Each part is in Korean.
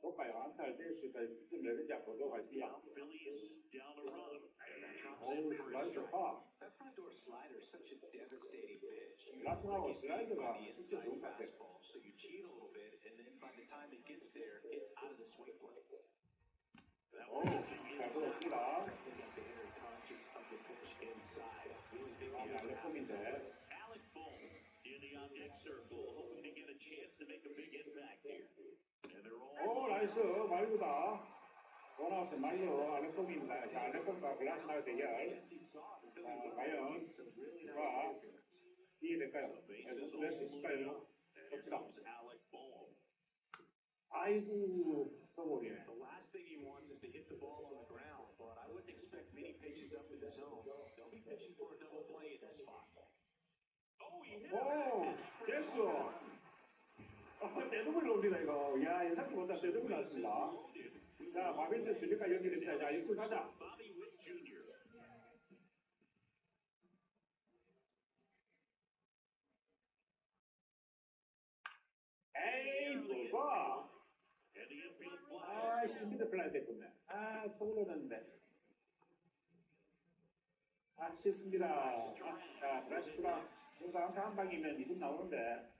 Propajanta tieši. Always. That front door slider is such a devastating pitch. That's not what slider. It's just a fastball, so you cheat a little bit, and then by the time it gets there, it's out of the swing. Oh, that was. i'm very conscious of the pitch inside. Really big. Alec Bull in the object circle, hoping to get a chance to make a big impact here. Also, Maluda, one of the the last he the The last thing he wants is to hit the ball on the ground, but I wouldn't expect many pitches up in the zone. They'll be pitching for a double play in this spot. Oh, he hit Whoa, this one. 아, 대동을 옵니다, 이거. 야, 예상보다 대동이 났습니다. 자, 마빈트 주니까 연결됩니다. 자, Witt Jr. 에이, 뭐가? 아, 스피드 플라이 됐군요. 아, 초구로 넣는데. 아, 씻습니다. 아, 우선 한타 한 방이면 이집 나오는데.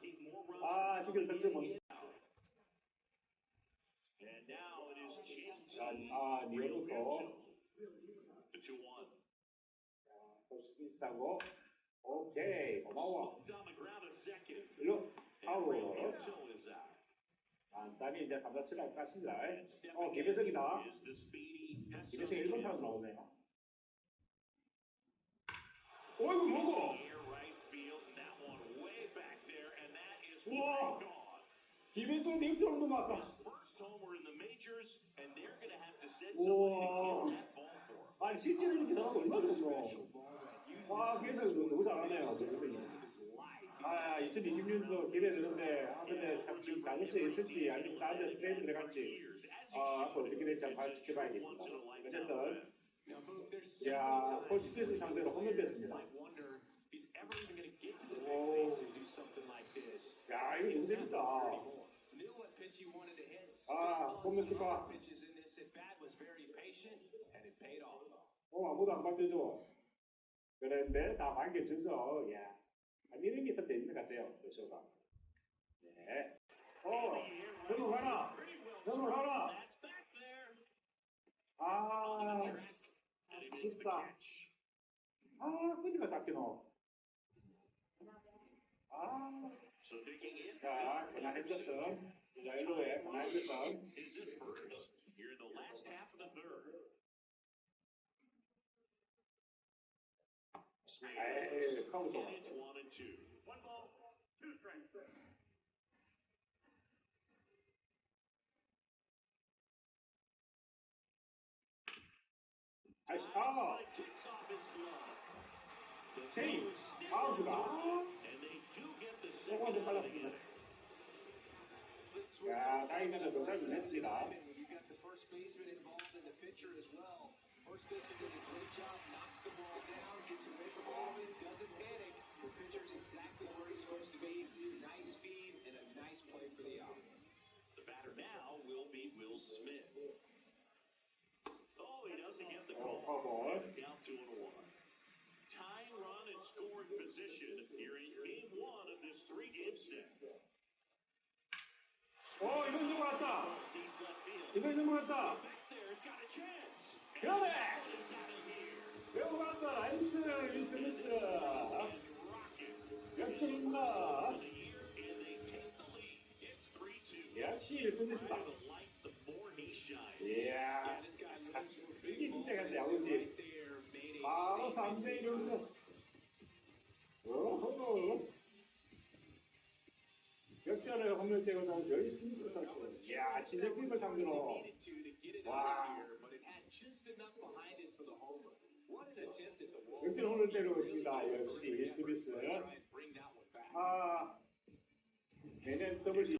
keep more runs. 아, 지금 득점은. 자, 아, 2-1. 스미스하고. 오케이, 고마워. 일로, out. 간단히 이제 감자치를 깠습니다. And 어, speedy 김혜석 1번 타로 나오네요. That ball for him. 아니, 실제로 이렇게 잘하고 얼마나 좋노. 와, 김혜석 너무 잘하네요. 아, 2020년도 기대 되는데, 아, 근데 참 지금 다니스에 있을지, 아니면 다른 데 트레이드 들어갈지, 아, 앞으로 어떻게 될지 한번 지켜봐야겠습니다. 어쨌든, 야, 포스트에서 상대로 홈런 you 됐습니다. might wonder, is ever even going to get to the Whoa. big leagues and do something like this? 야, 이거 너무 재밌다. Knew what pitch he wanted to hit. 아, Stuck on 홈런 some 축하. other pitches in this at bat was very patient, and it paid off. 어, 아무도 안 받쳐줘. 그런데 다 반겨줘서, 야, 참 이런 게 더 재밌는 것 같아요, 요소가. 네. 어, 너도 가라. Pretty well 너도 가라. That's back there. 아, And he makes the 진짜. catch. 아, 끄지가 닦이노. 아, So digging in. 자, 그나 핸더슨. Diloak, Magnifog. Is it first? Here in the last half of the third. On. It's one and two. One ball, two strikes. How's it going? 对啊，打疫苗的多少人没死掉？ 어. 이건 넘어갔다. Back there, it's got a chance. 그러네. Here. 넘어갔다. 나이스. Is rocking. 역전입니다. For the year, and they take the lead. It's 3-2. 예, 역시 shines. 이야, 이게 진짜 같네, 아버지. 바로 statement. 3대 1로 어 로. Needed to to get it Wow. out of here, but it had just enough behind it for the homer. What an attempt at the wall. 역전 홈런 때리고 있습니다. 역시 스미스. 아, 내년 더블